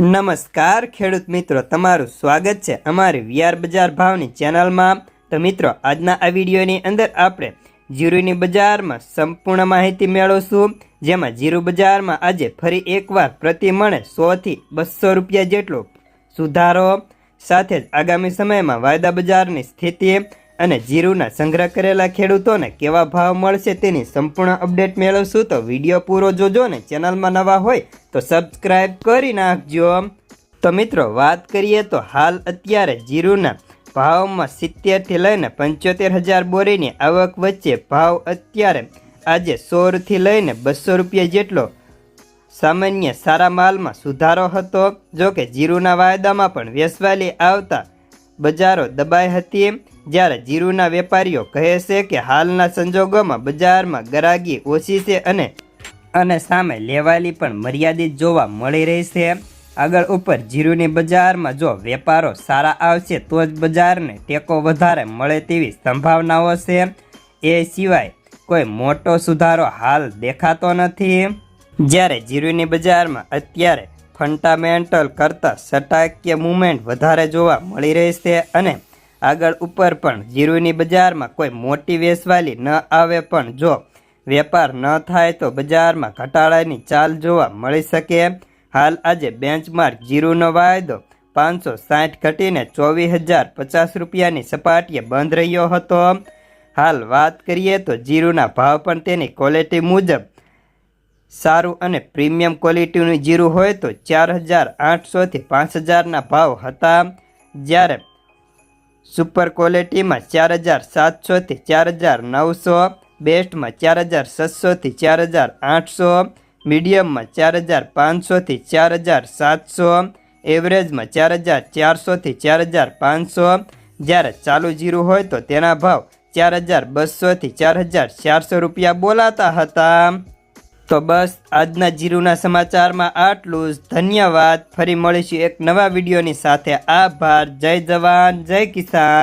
નમસ્કાર, ખેડૂત મિત્રો. તમારું સ્વાગત છે અમારી વિયાર બજાર ભાવની ચેનલમાં. તો મિત્રો, આજના આ વિડીયોની અંદર આપણે જીરુની બજારમાં સંપૂર્ણ માહિતી મેળવશું, જેમાં જીરુ બજારમાં આજે ફરી એકવાર પ્રતિ મણે સોથી બસો રૂપિયા જેટલો સુધારો, સાથે જ આગામી સમયમાં વાયદા બજારની સ્થિતિ અને જીરુના સંગ્રહ કરેલા ખેડૂતોને કેવા ભાવ મળશે તેની સંપૂર્ણ અપડેટ મેળવશું. તો વીડિયો પૂરો જોજો ને ચેનલમાં નવા હોય તો સબસ્ક્રાઈબ કરી નાખજો. તો મિત્રો, વાત કરીએ તો હાલ અત્યારે જીરુના ભાવમાં સિત્તેરથી લઈને પંચોતેર હજાર બોરીની આવક વચ્ચે ભાવ અત્યારે આજે સોળથી લઈને બસો રૂપિયા જેટલો સામાન્ય સારા માલમાં સુધારો હતો. જો કે જીરુના વાયદામાં પણ વેસવાલી આવતા બજારો દબાઈ હતી જ્યારે જીરુના વેપારીઓ કહે છે કે હાલના સંજોગોમાં બજારમાં ગરાગી ઓછી છે અને અને સામે લેવાલી પણ મર્યાદિત જોવા મળી રહી છે આગળ ઉપર જીરુની બજારમાં જો વેપારો સારા આવશે, તો જ બજારને ટેકો વધારે મળે તેવી સંભાવનાઓ છે એ સિવાય કોઈ મોટો સુધારો હાલ દેખાતો નથી જ્યારે જીરુની બજારમાં અત્યારે ફંડામેન્ટલ કરતાં સટાકીય મુમેન્ટ વધારે જોવા મળી રહી છે અને આગળ ઉપર પણ જીરુની બજારમાં કોઈ મોટી વેસવાલી ન આવે પણ જો વેપાર ન થાય તો બજારમાં ઘટાડાની ચાલ જોવા મળી શકે. હાલ આજે બેન્ચમાર્ક જીરુનો વાયદો પાંચસો સાઠ ઘટીને ચોવીસ હજાર પચાસ રૂપિયાની સપાટીએ બંધ રહ્યો હતો. હાલ વાત કરીએ તો જીરુના ભાવ પણ તેની ક્વોલિટી મુજબ સારું અને પ્રીમિયમ ક્વોલિટીનું જીરું હોય તો ચાર હજાર આઠસોથી પાંચ હજારના ભાવ હતા. જ્યારે સુપર ક્વોલિટીમાં ચાર હજાર સાતસોથી ચાર હજાર નવસો બેસ્ટમાં ચાર હજાર છસોથી ચાર હજાર આઠસો મીડિયમમાં ચાર હજાર પાંચસોથી ચાર હજાર સાતસો એવરેજમાં ચાર હજાર ચારસોથી ચાર હજાર પાંચસો જ્યારે ચાલુ જીરું હોય તો તેના ભાવ ચાર હજાર બસોથી ચાર હજાર ચારસો રૂપિયા બોલાતા હતા. તો બસ, આજના જીરુના સમાચારમાં આટલું જ. ધન્યવાદ. ફરી મળીશું એક નવા વિડીયોની સાથે. આભાર. જય જવાન. જય કિસાન.